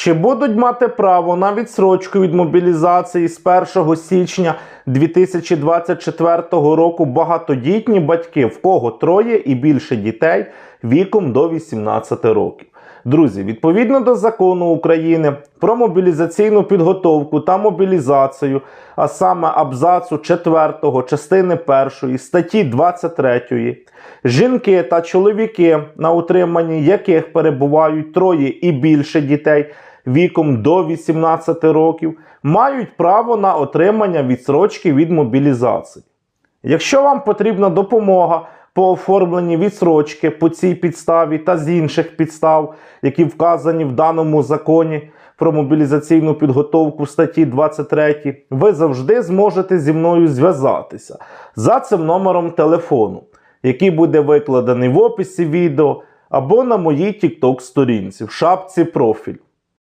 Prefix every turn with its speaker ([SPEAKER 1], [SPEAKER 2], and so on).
[SPEAKER 1] Чи будуть мати право на відсрочку від мобілізації з 1 січня 2024 року багатодітні батьки, в кого троє і більше дітей віком до 18 років? Друзі, відповідно до закону України про мобілізаційну підготовку та мобілізацію, а саме абзацу 4 частини 1 статті 23, жінки та чоловіки, на утриманні яких перебувають троє і більше дітей віком до 18 років, мають право на отримання відсрочки від мобілізації. Якщо вам потрібна допомога по оформленні відсрочки по цій підставі та з інших підстав, які вказані в даному законі про мобілізаційну підготовку статті 23, ви завжди зможете зі мною зв'язатися за цим номером телефону, який буде викладений в описі відео або на моїй TikTok сторінці в шапці профіль.